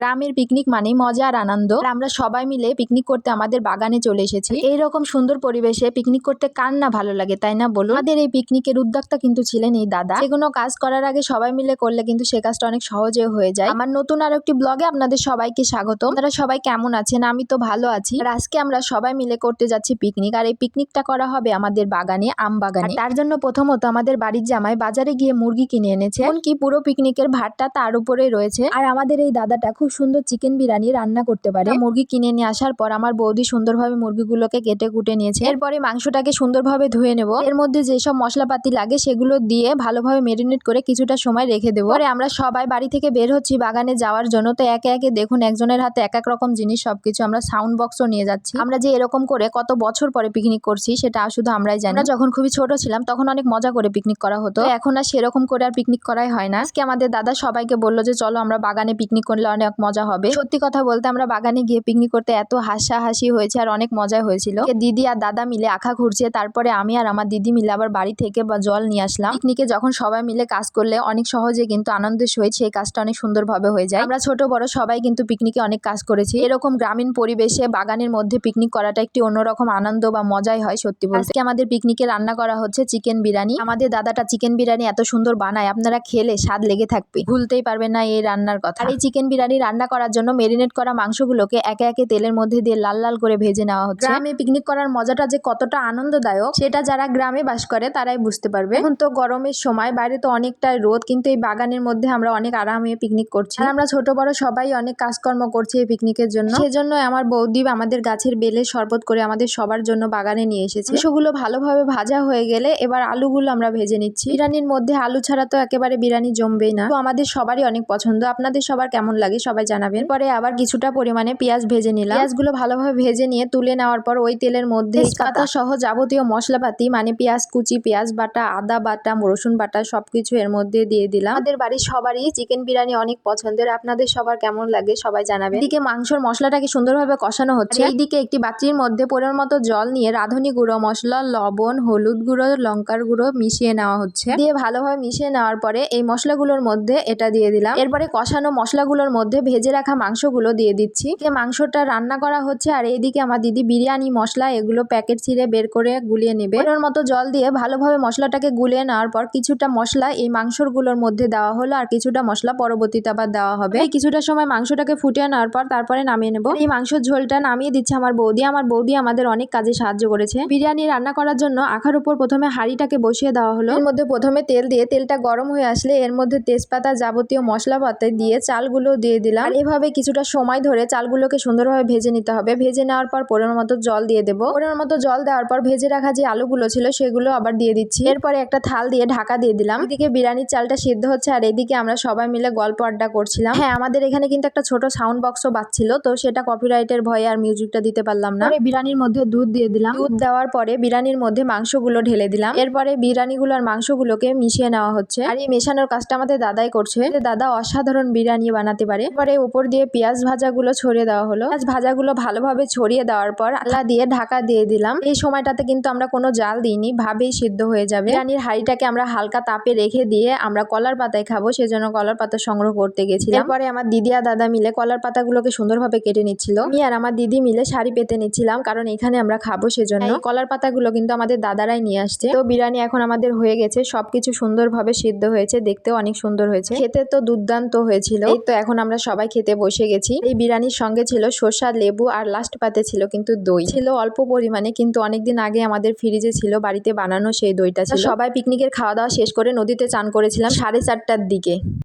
গ্রামের পিকনিক মানেই মজা আর আনন্দ। আমরা সবাই মিলে পিকনিক করতে আমাদের বাগানে চলে এসেছি। এইরকম সুন্দর পরিবেশে পিকনিক করতে কার না ভালো লাগে, তাই না বলুন? আমাদের এই পিকনিকের উদ্যোক্তা কিন্তু ছিলেন এই দাদা। যে কোনো কাজ করার আগে সবাই মিলে করলে কিন্তু সে কাজটা অনেক সহজে হয়ে যায়। আমার নতুন আর একটি ব্লগে আপনাদের সবাইকে স্বাগত আপনারা সবাই কেমন আছেন? আমি তো ভালো আছি। আর আজকে আমরা সবাই মিলে করতে যাচ্ছি পিকনিক আর এই পিকনিকটা করা হবে আমাদের বাগানে, আম বাগানে। তার জন্য প্রথমত আমাদের বাড়ির জামাই বাজারে গিয়ে মুরগি কিনে এনেছে। এমনকি পুরো পিকনিকের ভাতটা তার উপরেই রয়েছে। আর আমাদের এই দাদাটা খুব সুন্দর চিকেন বিরিয়ানি রান্না করতে পারে। মুরগি কিনে নিয়ে আসার পর আমার বৌদি সুন্দরভাবে মুরগিগুলোকে কেটে কুটে নিয়েছে। এরপরে মাংসটাকে সুন্দরভাবে ধুয়ে নেব। এর মধ্যে যেসব মশলাপাতি লাগে সেগুলো দিয়ে ভালোভাবে মেরিনেট করে কিছুটা সময় রেখে দেবো। পরে আমরা সবাই বাড়ি থেকে বের হচ্ছি বাগানে যাওয়ার জন্য। তো একে একে দেখুন, একজনের হাতে এক এক রকম জিনিস সবকিছু আমরা সাউন্ড বক্সও নিয়ে যাচ্ছি। আমরা যে এরকম করে কত বছর পরে পিকনিক করছি সেটা শুধু আমরাই জানি। যখন খুবই ছোট ছিলাম তখন অনেক মজা করে পিকনিক করা হতো। এখন আর সেরকম করে আর পিকনিক করাই হয় না। আজকে আমাদের দাদা সবাইকে বলল যে, চলো আমরা বাগানে পিকনিক করলে অনেক মজা হবে। সত্যি কথা বলতে আমরা বাগানে গিয়ে পিকনিক করতে এত হাসাহাসি হয়েছে আর অনেক মজা হয়েছিল। দিদি আর দাদা মিলে আখা ঘুরছে, তারপরে আমি আর আমার দিদি মিলে আবার বাড়ি থেকে বা জল নিয়ে আসলাম। পিকনিকে যখন সবাই মিলে কাজ করলে অনেক সহজে কিন্তু আনন্দের সহিত সেই কাজটা অনেক সুন্দরভাবে হয়ে যায়। আমরা ছোট, বড় সবাই কিন্তু পিকনিকে অনেক কাজ করেছি। এরকম গ্রামীণ পরিবেশে বাগানের মধ্যে পিকনিক করাটা একটি অন্যরকম আনন্দ বা মজাই হয় সত্যি বলতে। আজকে আমাদের পিকনিকে রান্না করা হচ্ছে চিকেন বিরিয়ানি। আমাদের দাদাটা চিকেন বিরিয়ানি এত সুন্দর বানায়, আপনারা খেলে স্বাদ লেগে থাকবে। ভুলতেই পারবেন না এই রান্নার কথা। আর এই চিকেন বিরিয়ানি রান্না করার জন্য মেরিনেট করা মাংসগুলোকে একে একে তেলের মধ্যে দিয়ে লাল লাল করে ভেজে নেওয়া হচ্ছে। গ্রামে পিকনিক করার মজাটা যে কতটা আনন্দদায়ক, সেটা যারা গ্রামে বাস করে তারাই বুঝতে পারবে। এখন তো গরমের সময়, বাইরে তো অনেকটাই রোদ, কিন্তু এই বাগানের মধ্যে আমরা অনেক আরামে পিকনিক করছি। আর আমরা ছোট, বড় সবাই অনেক কাজকর্ম করছি এই পিকনিকের জন্য। সেজন্য আমার বৌদি আমাদের গাছের বেলে শরবত করে আমাদের সবার জন্য বাগানে নিয়ে এসেছে। সেগুলো ভালোভাবে ভাজা হয়ে গেলে এবার আলুগুলো আমরা ভেজে নিচ্ছি। বিরিয়ানির মধ্যে আলু ছাড়া তো একেবারে বিরিয়ানি জমবেই না। তো আমাদের সবারই অনেক পছন্দ। আপনাদের সবার কেমন লাগে? সবাই জানাবেন। পরে আবার কিছুটা পরিমাণে পেঁয়াজ ভেজে নিলাম। পেঁয়াজগুলো ভালোভাবে ভেজে নিয়ে তুলে নেওয়ার পর ওই তেলের মধ্যে তেজপাতা সহ যাবতীয় মশলাপাতি মানে পেঁয়াজ কুচি পেঁয়াজ বাটা আদা বাটা রসুন বাটা সবকিছু এর মধ্যে দিয়ে দিলাম। আমাদের বাড়ির সবারই চিকেন বিরিয়ানি অনেক পছন্দের। আপনাদের সবার কেমন লাগে সবাই জানাবেন। এদিকে মাংসর মশলাটাকে সুন্দরভাবে কষানো হচ্ছে। এইদিকে একটি বাটির মধ্যে পরের মতো জল নিয়ে রাঁধুনি গুঁড়ো মশলা লবণ হলুদ গুঁড়ো লঙ্কার গুঁড়ো মিশিয়ে নেওয়া হচ্ছে। দিয়ে ভালোভাবে মিশিয়ে নেওয়ার পরে এই মশলাগুলোর মধ্যে এটা দিয়ে দিলাম। এরপরে কষানো মশলাগুলোর মধ্যে ভেজে রাখা মাংসগুলো দিয়ে দিচ্ছি। মাংসটা রান্না করা হচ্ছে আর এইদিকে আমার দিদি বিরিয়ানি, মশলা এগুলো প্যাকেট ছিঁড়ে বের করে গুলিয়ে নেবে। এর মতো জল দিয়ে ভালোভাবে মশলাটাকে গুলিয়ে নেওয়ার পর কিছুটা মশলা এই মাংসরগুলোর মধ্যে দেওয়া হলো আর কিছুটা মশলা পরবর্তীতে আবার দেওয়া হবে। কিছুটা সময় মাংসটাকে ফুটিয়ে নেওয়ার পর তারপরে নামিয়ে নেব। এই মাংসের ঝোলটা নামিয়ে দিচ্ছে আমার বৌদি। আমার বৌদি আমাদের অনেক কাজে সাহায্য করেছে। বিরিয়ানি রান্না করার জন্য আখার উপর প্রথমে হাঁড়িটাকে বসিয়ে দেওয়া হলো। এর মধ্যে প্রথমে তেল দিয়ে, তেলটা গরম হয়ে আসলে এর মধ্যে তেজপাতা যাবতীয় মশলাপাতি দিয়ে চালগুলো দিয়ে দিলাম। আর এভাবে কিছুটা সময় ধরে চালগুলোকে সুন্দরভাবে ভেজে নিতে হবে। ভেজে নেওয়ার পর পরিমাণ মতো জল দিয়ে দেবো। পরিমাণ মতো জল দেওয়ার পর ভেজে রাখা যে আলুগুলো ছিল সেগুলো আবার দিয়ে দিচ্ছি। এরপরে একটা থাল দিয়ে ঢাকা দিয়ে দিলাম। এদিকে বিরিয়ানির চালটা সিদ্ধ হচ্ছে আর এদিকে আমরা সবাই মিলে গল্প আড্ডা করছিলাম। হ্যাঁ আমাদের এখানে কিন্তু একটা ছোট সাউন্ড বক্সও বাজছিল তো সেটা কপিরাইটের ভয়ে আর মিউজিকটা দিতে পারলাম না। বিরিয়ানির মধ্যে দুধ দিয়ে দিলাম। দুধ দেওয়ার পরে বিরিয়ানির মধ্যে মাংসগুলো ঢেলে দিলাম। এরপরে বিরিয়ানিগুলো আর মাংসগুলোকে মিশিয়ে নেওয়া হচ্ছে। আর এই মেশানোর কাজটা আমাদের দাদাই করছে। যে দাদা অসাধারণ বিরিয়ানি বানাতে পারে। এরপরে উপর দিয়ে পেঁয়াজ ভাজাগুলো ছড়িয়ে দেওয়া হলো। পেঁয়াজ ভাজাগুলো ভালোভাবে ছড়িয়ে দেওয়ার পর আলা দিয়ে ঢাকা দিয়ে দিলাম। এই সময়টাতে কিন্তু আমরা কোনো জাল দিইনি ভাবেই সিদ্ধ হয়ে যাবে। বিরিয়ানির হাঁড়িটাকে আমরা হালকা তাপে রেখে দিয়ে আমরা কলার পাতায় খাব সেজন্য কলার পাতা সংগ্রহ করতে গেছিলাম। এরপরে আমার দিদি আর দাদা মিলে কলার পাতাগুলোকে সুন্দরভাবে কেটে নিচ্ছিল। আমি আর আমার দিদি মিলে শাড়ি পেতে নিচ্ছিলাম কারণ এখানে আমরা খাব সেজন্য। কলার পাতাগুলো কিন্তু আমাদের দাদারাই নিয়ে আসছে। তো বিরিয়ানি এখন আমাদের হয়ে গেছে সবকিছু সুন্দরভাবে সিদ্ধ হয়েছে দেখতেও অনেক সুন্দর হয়েছে। খেতে তো দুর্দান্ত হয়েছিল। এই তো এখন আমরা সবাই খেতে বসে গেছি। এই বিরিয়ানির সঙ্গে ছিল শসা, লেবু আর লাস্ট পাতে ছিল কিন্তু দই। ছিল অল্প পরিমাণে কিন্তু অনেকদিন আগে আমাদের ফ্রিজে ছিল, বাড়িতে বানানো সেই দইটা সবাই পিকনিকের খাওয়া দাওয়া শেষ করে নদীতে চান করেছিলাম সাড়ে চারটার দিকে।